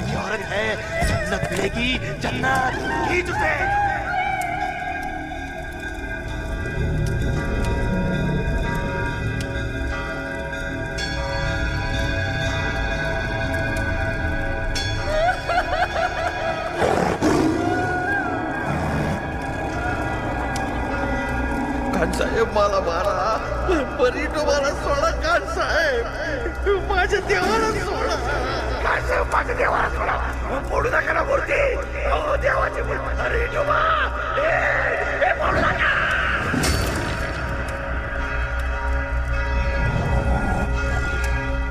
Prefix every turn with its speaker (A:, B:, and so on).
A: की औरत है। जन्नत मिलेगी जन्नत। खींच उसे।
B: खान साहेब मला मारा. परीटो मला सोडा खान साहेब. माझ्या देवाला सोडा.
A: खान साहेब माझ्या देवाला सोडा. फोडू नका ना मूर्ती. अहो देवाची अरे जोबा